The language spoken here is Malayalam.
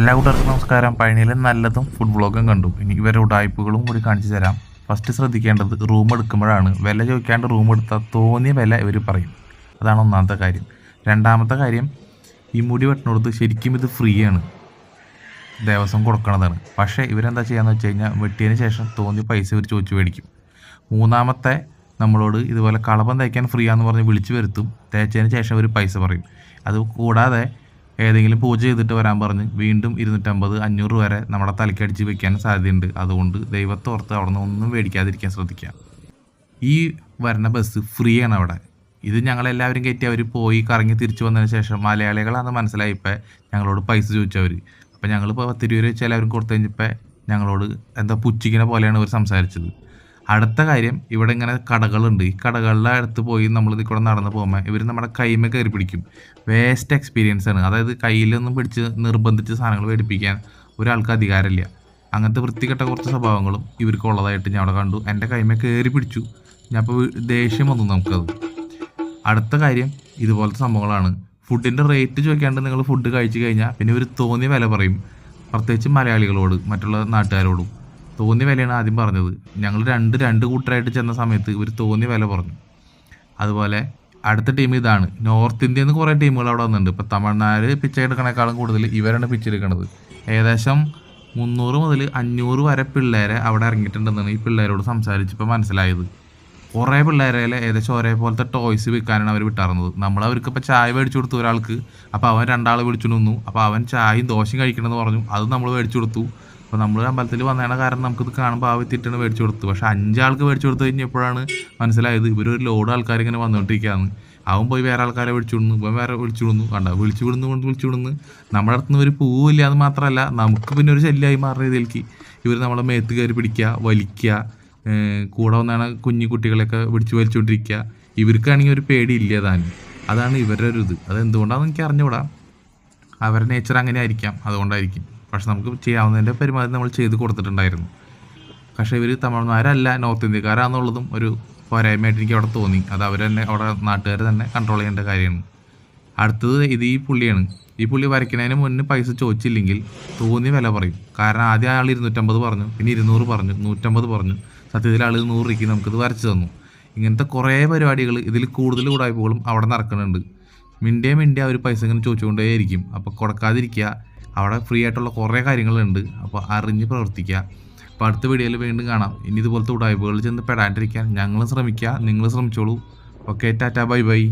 എല്ലാ കൂട്ടർക്കും നമസ്കാരം. പഴനിയിലെ നല്ലതും ഫുഡ് ബ്ലോഗും കണ്ടു. ഇനി ഇവരുടെ ഉടായ്പകളും കൂടി കാണിച്ചു തരാം. ഫസ്റ്റ് ശ്രദ്ധിക്കേണ്ടത് റൂം എടുക്കുമ്പോഴാണ്. വില ചോദിക്കാണ്ട് റൂം എടുത്താൽ തോന്നിയ വില ഇവർ പറയും. അതാണ് ഒന്നാമത്തെ കാര്യം. രണ്ടാമത്തെ കാര്യം ഈ മുടി വെട്ടിനോടത്ത് ശരിക്കും ഇത് ഫ്രീ ആണ്. ദേവസ്വം കൊടുക്കണതാണ്. പക്ഷേ ഇവരെന്താ ചെയ്യാന്ന് വെച്ച് കഴിഞ്ഞാൽ വെട്ടിയതിന് ശേഷം തോന്നിയ പൈസ ഇവർ ചോദിച്ചു മേടിക്കും. മൂന്നാമത്തെ നമ്മളോട് ഇതുപോലെ കളപം തയ്ക്കാൻ ഫ്രീ ആണെന്ന് പറഞ്ഞ് വിളിച്ചു വരുത്തും. തേച്ചതിന് ശേഷം ഒരു പൈസ പറയും. അത് കൂടാതെ ഏതെങ്കിലും പൂജ ചെയ്തിട്ട് വരാൻ പറഞ്ഞ് വീണ്ടും ഇരുന്നൂറ്റമ്പത് അഞ്ഞൂറ് വരെ നമ്മുടെ തലക്കടിച്ച് വെക്കാൻ സാധ്യതയുണ്ട്. അതുകൊണ്ട് ദൈവത്തോർത്ത് അവിടെ നിന്ന് ഒന്നും മേടിക്കാതിരിക്കാൻ ശ്രദ്ധിക്കുക. ഈ വരുന്ന ബസ് ഫ്രീ ആണ് അവിടെ. ഇത് ഞങ്ങളെല്ലാവരും കയറ്റി അവർ പോയി കറങ്ങി തിരിച്ചു വന്നതിന് ശേഷം മലയാളികളാണെന്ന് മനസ്സിലായപ്പോൾ ഞങ്ങളോട് പൈസ ചോദിച്ചവർ അപ്പോൾ ഞങ്ങളിപ്പോൾ പത്ത് രൂപ വെച്ച് എല്ലാവരും കൊടുത്തു കഴിഞ്ഞപ്പോൾ ഞങ്ങളോട് എന്താ പുച്ഛിക്കുന്ന പോലെയാണ് ഇവർ സംസാരിച്ചത്. അടുത്ത കാര്യം ഇവിടെ ഇങ്ങനെ കടകളുണ്ട്. ഈ കടകളുടെ അടുത്ത് പോയി നമ്മൾ ഇതിൽ കൂടെ നടന്ന് പോകുമ്പോൾ ഇവർ നമ്മുടെ കൈമ കയറി പിടിക്കും. വേസ്റ്റ് എക്സ്പീരിയൻസ് ആണ്. അതായത് കയ്യിലൊന്നും പിടിച്ച് നിർബന്ധിച്ച് സാധനങ്ങൾ മേടിപ്പിക്കാൻ ഒരാൾക്ക് അധികാരമില്ല. അങ്ങനത്തെ വൃത്തികെട്ട കുറച്ച് സ്വഭാവങ്ങളും ഇവർക്ക് ഉള്ളതായിട്ട് ഞാൻ അവിടെ കണ്ടു. എന്റെ കൈമ കയറി പിടിച്ചു. ഞാൻ അപ്പോൾ ദേഷ്യം വന്നു നമുക്കത്. അടുത്ത കാര്യം ഇതുപോലത്തെ സംഭവങ്ങളാണ്. ഫുഡിന്റെ റേറ്റ് ചോദിക്കാണ്ട് നിങ്ങൾ ഫുഡ് കഴിച്ചു കഴിഞ്ഞാൽ പിന്നെ ഒരു തോന്നിയ വില പറയും. പ്രത്യേകിച്ച് മലയാളികളോട് മറ്റുള്ള നാട്ടുകാരോടും. തോന്നിയ വിലയാണ് ആദ്യം പറഞ്ഞത്. ഞങ്ങൾ രണ്ട് രണ്ട് കൂട്ടരായിട്ട് ചെന്ന സമയത്ത് ഇവർ തോന്നിയ വില പറഞ്ഞു. അതുപോലെ അടുത്ത ടീം ഇതാണ്. നോർത്ത് ഇന്ത്യയിൽ നിന്ന് കുറേ ടീമുകൾ അവിടെ വന്നിട്ടുണ്ട്. ഇപ്പോൾ തമിഴ്നാട് പിച്ച് എടുക്കണേക്കാളും കൂടുതൽ ഇവരാണ് പിച്ച് എടുക്കുന്നത് ഏകദേശം മുന്നൂറ് മുതൽ അഞ്ഞൂറ് വരെ പിള്ളേരെ അവിടെ ഇറങ്ങിയിട്ടുണ്ടെന്നാണ് ഈ പിള്ളേരോട് സംസാരിച്ചപ്പോൾ മനസ്സിലായത്. കുറേ പിള്ളേരെ ഏകദേശം ഒരേപോലത്തെ ടോയ്സ് വിൽക്കാനാണ് അവർ വിട്ടാറുന്നത്. നമ്മൾ അവർക്ക് ഇപ്പോൾ ചായ മേടിച്ചു കൊടുത്തു ഒരാൾക്ക്. അപ്പോൾ അവൻ രണ്ടാൾ വിളിച്ചു നിന്നു. അപ്പോൾ അവൻ ചായയും ദോശയും കഴിക്കണമെന്ന് പറഞ്ഞു. അത് നമ്മൾ മേടിച്ചു കൊടുത്തു. അപ്പോൾ നമ്മൾ അമ്പലത്തിൽ വന്നതാണ് കാരണം നമുക്കിത് കാണുമ്പോൾ ആ വ്യക്തിയിട്ടാണ് മേടിച്ചു കൊടുത്തത് പക്ഷേ അഞ്ചാൾക്ക് മേടിച്ചു കൊടുത്തു കഴിഞ്ഞപ്പോഴാണ് മനസ്സിലായത് ഇവരൊരു ലോഡ് ആൾക്കാർ ഇങ്ങനെ വന്നുകൊണ്ടിരിക്കുകയാണ് അവൻ പോയി വേറെ ആൾക്കാരെ വിളിച്ചു വിടുന്നു ഇവൻ വേറെ വിളിച്ചു വിടുന്നു. കണ്ട? വിളിച്ചു വിടുന്നു കൊണ്ട് വിളിച്ചു വിടുന്നു. നമ്മുടെ അടുത്ത് നിന്ന് ഒരു പൂവില്ല എന്ന് മാത്രമല്ല നമുക്ക് പിന്നെ ഒരു ശല്യമായി മാറുന്ന രീതിയിലേക്ക് ഇവർ നമ്മളെ മേത്ത് കയറി പിടിക്കുക വലിക്കുക കൂടെ വന്നാണ് കുഞ്ഞു കുട്ടികളെയൊക്കെ പിടിച്ച് വലിച്ചുകൊണ്ടിരിക്കുക ഇവർക്കാണെങ്കിൽ ഒരു പേടിയില്ല താനും അതാണ് ഇവരുടെ ഒരു ഇത്. അത് എന്തുകൊണ്ടാണെന്ന് എനിക്ക് അറിഞ്ഞുകൂടാ അവരുടെ നേച്ചർ അങ്ങനെ ആയിരിക്കാം അതുകൊണ്ടായിരിക്കും. പക്ഷെ നമുക്ക് ചെയ്യാവുന്നതിന്റെ പരമാവധി നമ്മൾ ചെയ്ത് കൊടുത്തിട്ടുണ്ടായിരുന്നു. പക്ഷേ ഇവർ തമിഴ്നാരല്ല നോർത്ത് ഇന്ത്യക്കാരാന്നുള്ളതും ഒരു പോരായ്മയായിട്ട് എനിക്ക് അവിടെ തോന്നി. അത് അവർ തന്നെ അവിടെ നാട്ടുകാർ തന്നെ കൺട്രോൾ ചെയ്യേണ്ട കാര്യമാണ്. അടുത്തത് ഇത് ഈ പുള്ളിയാണ്. ഈ പുള്ളി വരയ്ക്കുന്നതിന് മുന്നേ പൈസ ചോദിച്ചില്ലെങ്കിൽ തോന്നി വില പറയും. കാരണം ആദ്യം ആൾ ഇരുന്നൂറ്റമ്പത് പറഞ്ഞു പിന്നെ ഇരുന്നൂറ് പറഞ്ഞു നൂറ്റമ്പത് പറഞ്ഞു. സത്യത്തിൽ ആൾ നൂറ് രൂപയ്ക്ക് നമുക്കിത് വരച്ച് തന്നു. ഇങ്ങനത്തെ കുറേ പരിപാടികൾ ഇതിൽ കൂടുതൽ ഉടായ്പകളും അവിടെ നടക്കുന്നുണ്ട്. മിണ്ടിയ മിണ്ടിയ അവർ പൈസ ഇങ്ങനെ ചോദിച്ചുകൊണ്ടേയിരിക്കും. അപ്പോൾ കൊടുക്കാതിരിക്കുക അവിടെ ഫ്രീ ആയിട്ടുള്ള കുറേ കാര്യങ്ങളുണ്ട്. അപ്പോൾ അറിഞ്ഞ് പ്രവർത്തിക്കുക അപ്പോൾ അടുത്ത വീഡിയോയിൽ വീണ്ടും കാണാം. ഇനി ഇതുപോലത്തെ ഉടായ്പകൾ ചെന്ന് പെടാണ്ടിരിക്കാൻ ഞങ്ങളും ശ്രമിക്കുക നിങ്ങൾ ശ്രമിച്ചോളൂ. Okay tata bye bye